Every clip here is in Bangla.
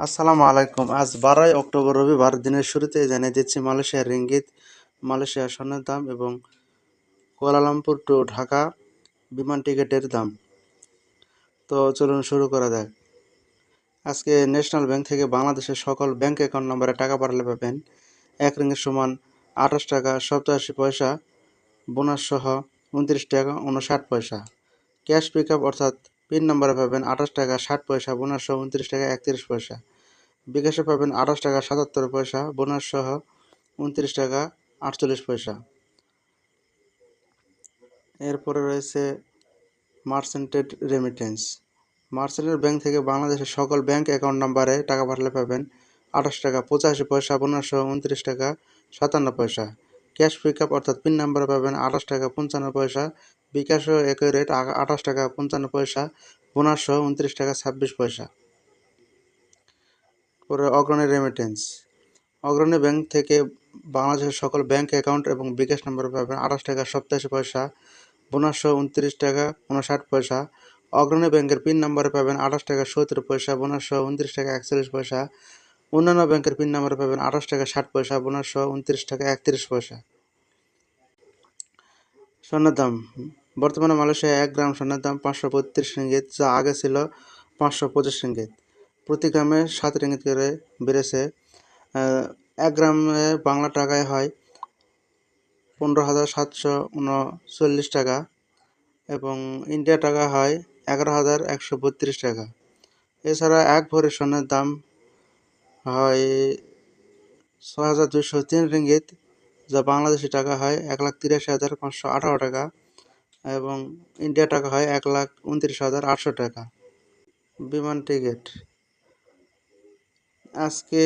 আসসালামু আলাইকুম। আজ বারোই অক্টোবর, রবিবার দিনের শুরুতে জানিয়ে দিচ্ছি, মালয়েশিয়ার রিঙ্গিত, মালয়েশিয়ার স্বর্ণের দাম এবং কুয়ালালামপুর টু ঢাকা বিমান টিকিটের দাম। তো চলুন শুরু করা যাক। আজকে ন্যাশনাল ব্যাংক থেকে বাংলাদেশের সকল ব্যাংক অ্যাকাউন্ট নম্বরে টাকা পাঠালে পাবেন এক রিঙ্গের সমান আঠাশ টাকা সপ্তাশি পয়সা, বোনাস সহ উনত্রিশ টাকা উনষাট পয়সা। ক্যাশ পিক আপ অর্থাৎ পিন নম্বরে পাবেন আঠাশ টাকা, ষাট পয়সা বোনাস সহ উনত্রিশ টাকা, একত্রিশ পয়সা। বিকাশে পাবেন আঠাশ টাকা, সাতাত্তর পয়সা বোনাস সহ উনত্রিশ টাকা, আটচল্লিশ পয়সা। এরপরে রয়েছে মার্সেন্টেড রেমিটেন্স মার্সেন্টেড ব্যাংক থেকে বাংলাদেশের সকল ব্যাংক অ্যাকাউন্ট নাম্বারে টাকা পাঠালে পাবেন আঠাশ টাকা, পঁচাশি পয়সা বোনাস সহ উনত্রিশ টাকা, সাতান্ন পয়সা। ক্যাশ পিক আপ অর্থাৎ পিন নাম্বারে পাবেন আঠাশ টাকা পঞ্চান্ন পয়সা, বিকাশও একই রেট আঠাশ টাকা পঞ্চান্ন পয়সা বোনাস সহ উনত্রিশ টাকা ছাব্বিশ পয়সা। পরে অগ্রণী রেমিটেন্স অগ্রণী ব্যাংক থেকে বাংলাদেশের সকল ব্যাংক অ্যাকাউন্ট এবং বিকাশ নম্বর পাবেন আঠাশ টাকা সপ্তাশি পয়সা বোনাস সহ উনত্রিশ টাকা উনষাট পয়সা। অগ্রণী ব্যাংকের পিন নম্বরে পাবেন আঠাশ টাকা সত্তর পয়সা বোনাস সহ উনত্রিশ টাকা একচল্লিশ পয়সা। অন্যান্য ব্যাংকের পিন নাম্বারে পাবেন আঠাশ টাকা ষাট পয়সা বোনাস সহ উনত্রিশ টাকা একত্রিশ পয়সা। স্বর্ণের দাম। বর্তমানে মালয়েশিয়ায় এক গ্রাম স্বর্ণের দাম পাঁচশো বত্রিশ রিঙ্গিত যা আগে ছিল পাঁচশো পঁচিশ রিঙ্গিত প্রতি গ্রামে সাত রিঙ্গিত করে বেড়েছে। এক গ্রামে বাংলা টাকায় হয় পনেরো হাজার সাতশো উনচল্লিশ টাকা এবং ইন্ডিয়া টাকা হয় এগারো হাজার একশো বত্রিশ টাকা। এছাড়া এক ভরি স্বর্ণের দাম হয় ছ হাজার দুশো তিন রিঙ্গিত যা বাংলাদেশি টাকা হয় এক লাখ তিরাশি হাজার পাঁচশো আঠারো টাকা এবং ইন্ডিয়া টাকা হয় এক লাখ উনত্রিশ হাজার আটশো টাকা। বিমান টিকিট। আজকে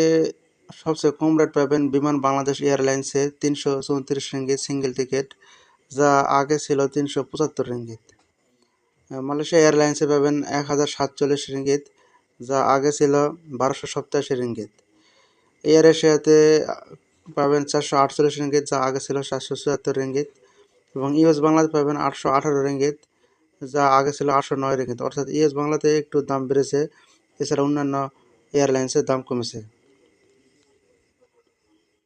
সবচেয়ে কম রেট পাবেন বিমান বাংলাদেশ এয়ারলাইন্সে তিনশো চৌত্রিশ রিঙ্গিত সিঙ্গেল টিকিট, যা আগে ছিল তিনশো পঁচাত্তর রিঙ্গিত। মালয়েশিয়া এয়ারলাইন্সে পাবেন এক হাজার সাতচল্লিশ রিঙ্গিত, যা আগে ছিল বারোশো সপ্তাশি রিঙ্গিত। এয়ার এশিয়াতে পাবেন চারশো আটচল্লিশ রিঙ্গিত, যা আগে ছিল সাতশো চুয়াত্তর রেঙ্গিত এবং ইউএস বাংলাতে পাবেন আটশো আঠারো রেঙ্গিত, যা আগে ছিল আটশো নয় রেঙ্গিত। অর্থাৎ ইউএস বাংলাতে একটু দাম বেড়েছে, এছাড়া অন্যান্য এয়ারলাইন্সের দাম কমেছে।